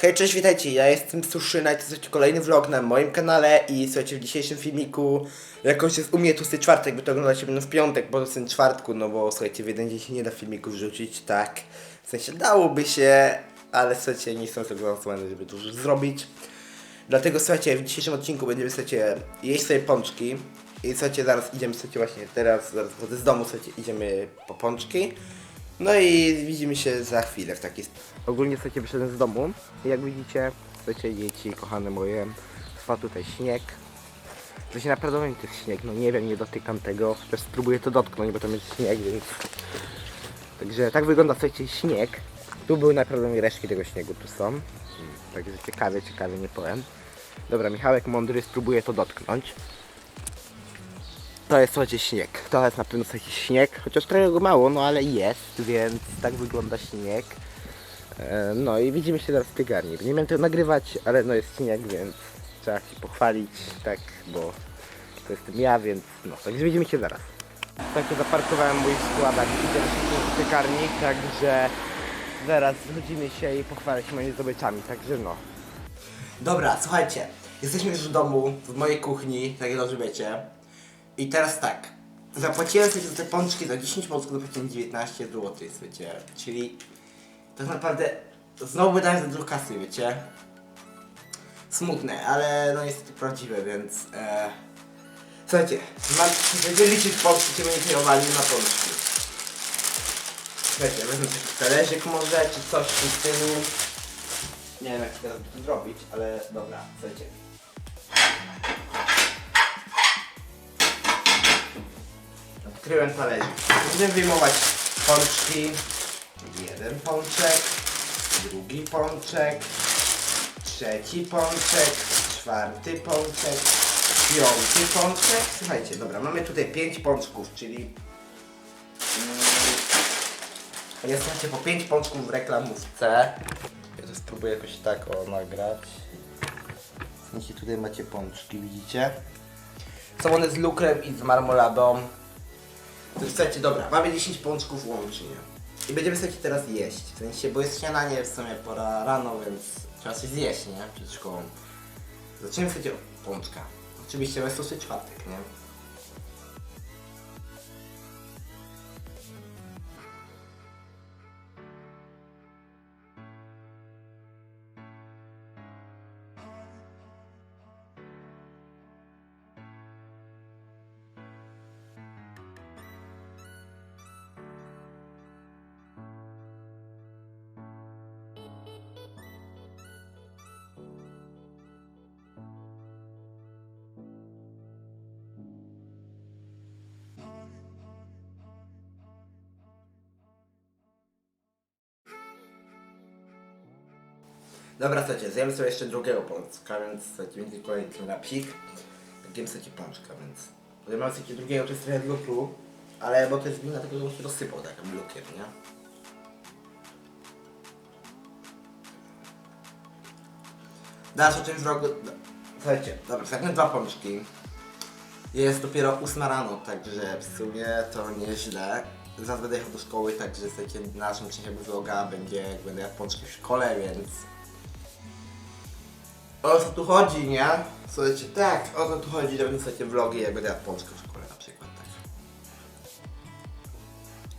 Hej, cześć, witajcie, ja jestem Suszyna i to jest kolejny vlog na moim kanale i słuchajcie, w dzisiejszym filmiku jakoś jest u mnie tłusty czwartek, by to oglądacie będą w piątek, po tym czwartku, no bo słuchajcie, w jeden dzień się nie da filmików wrzucić, tak, w sensie dałoby się, ale słuchajcie, nie jestem załamany, żeby dużo zrobić. Dlatego słuchajcie, w dzisiejszym odcinku będziemy słuchajcie, jeść sobie pączki i słuchajcie, zaraz idziemy słuchajcie właśnie teraz, zaraz z domu, słuchajcie, idziemy po pączki. No i widzimy się za chwilę w taki Ogólnie słuchajcie, wyszedłem z domu jak widzicie, słuchajcie, dzieci, kochane moje, trwa tutaj śnieg. Się naprawdę to jest śnieg, no nie wiem, nie dotykam tego, chociaż spróbuję to dotknąć, bo tam jest śnieg, więc... Także tak wygląda, słuchajcie, śnieg. Tu były naprawdę resztki tego śniegu, tu są. Mm, Także ciekawie, ciekawie, nie powiem. Dobra, Michałek mądry spróbuje to dotknąć. To jest słuchajcie śnieg. To jest na pewno słuchajcie śnieg, chociaż trochę go mało, no ale jest, więc tak wygląda śnieg. E, No i widzimy się teraz w piekarni. Nie miałem tego nagrywać, ale no jest śnieg, więc trzeba się pochwalić, tak, bo to jestem ja, więc no, także widzimy się zaraz. Słuchajcie, zaparkowałem mój składak, idę do piekarni, także zaraz zgodzimy się i pochwalę się moimi zdobyczami, także no. Dobra, słuchajcie, jesteśmy już w domu, w mojej kuchni, tak jak dobrze wiecie. I teraz tak, zapłaciłem sobie za te pączki za 10 pączków, zapłaciłem 19 zł, wiecie, czyli tak naprawdę znowu wydałem za dużo kasy, wiecie. Smutne, ale no niestety prawdziwe, więc e... Słuchajcie, mam, będziemy liczyć pączki, które będziemy kierowali na pączki. Słuchajcie, wezmę taki talerzyk może, czy coś w tym stylu. Nie wiem jak to zrobić, ale dobra, słuchajcie. Talerzyk. Będziemy wyjmować pączki. Jeden pączek, drugi pączek, trzeci pączek, czwarty pączek, piąty pączek. Słuchajcie, dobra, mamy tutaj pięć pączków, czyli mm, jest słuchajcie po pięć pączków w reklamówce. Ja to spróbuję jakoś tak o nagrać. W sensie tutaj macie pączki, widzicie? Są one z lukrem i z marmoladą. To słuchajcie, dobra, mamy 10 pączków łącznie. I będziemy słuchajcie teraz jeść. W sensie, bo jest śniadanie, w sumie pora rano, więc trzeba coś zjeść, nie? Przed szkołą. Zaczniemy słuchajcie od pączka. Oczywiście jest to czwartek, nie? Dobra, słuchajcie, zjemy sobie jeszcze drugiego pączka, więc słuchajcie, będzie kolejny napik. Jem sobie pączka, więc... Bo ja mam sobie drugiego, to jest trochę w lukru, ale bo to jest wina tego, że on się rozsypał takim lukiem, nie? Dalszy czymś wrogu... Słuchajcie, dobra, ostatnie dwa pączki. Jest dopiero 8 rano, także w sumie to nieźle. Zaraz będę jechał do szkoły, także słuchajcie, naszym częścią vloga będzie, jak będę jadł pączki w szkole, więc... O co tu chodzi, nie? Słuchajcie, tak, o to tu chodzi, będę słuchajcie vlogi, jak będę jadł pączkę w szkole na przykład, tak.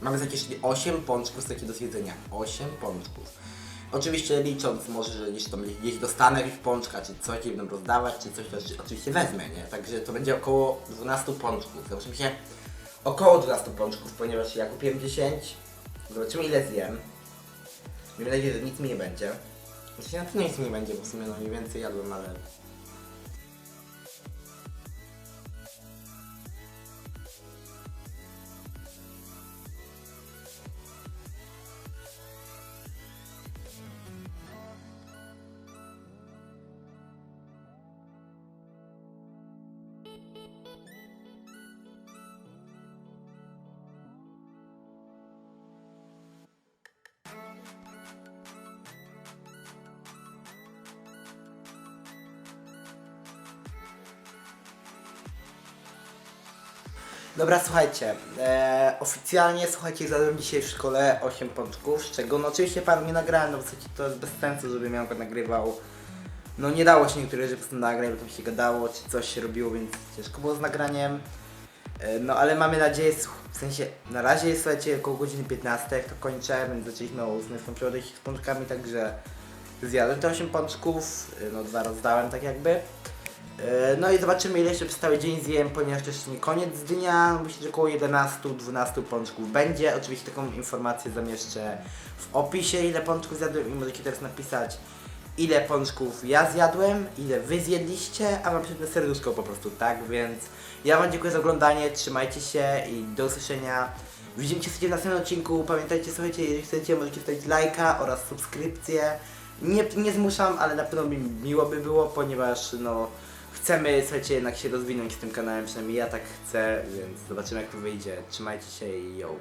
Mamy czyli 8 pączków słuchajcie, do zjedzenia. 8 pączków. Oczywiście licząc może, że gdzieś tam gdzieś dostanę jakiś pączka, czy coś nie będę rozdawać, czy coś, to oczywiście wezmę, nie? Także to będzie około 12 pączków. Zobaczymy się około 12 pączków, ponieważ ja kupiłem 10. Zobaczymy ile zjem. Miejmy nadzieję, że nic mi nie będzie. Znaczy na pewno nic mi nie będzie, bo w sumie no mniej więcej jadłem, ale... Dobra, słuchajcie, e, oficjalnie, słuchajcie, zjadłem dzisiaj w szkole 8 pączków, z czego no oczywiście paru nie nagrałem, no w zasadzie to jest bez sensu, żebym ja nagrywał. No nie dało się niektórych rzeczy nagrać, bo tam się gadało, czy coś się robiło, więc ciężko było z nagraniem. E, No ale mamy nadzieję, w sensie na razie jest słuchajcie około godziny 15, jak to kończę, więc zaczęliśmy o 8 tą przygodę z pączkami, także zjadłem te 8 pączków, e, no dwa rozdałem tak jakby. E, No i zobaczymy ile jeszcze przez cały dzień zjem, ponieważ to jeszcze nie koniec dnia, myślę, że około 11-12 pączków będzie. Oczywiście taką informację zamieszczę w opisie ile pączków zjadłem i możecie teraz napisać ile pączków ja zjadłem, ile wy zjedliście, a wam przypnę serduszko po prostu, tak? Więc ja wam dziękuję za oglądanie, trzymajcie się i do usłyszenia. Widzimy się w następnym odcinku. Pamiętajcie, słuchajcie, jeżeli chcecie, możecie wstawić lajka oraz subskrypcję. Nie, nie zmuszam, ale na pewno mi miło by było, ponieważ no chcemy, słuchajcie, jednak się rozwinąć z tym kanałem, przynajmniej ja tak chcę, więc zobaczymy jak to wyjdzie. Trzymajcie się i yo.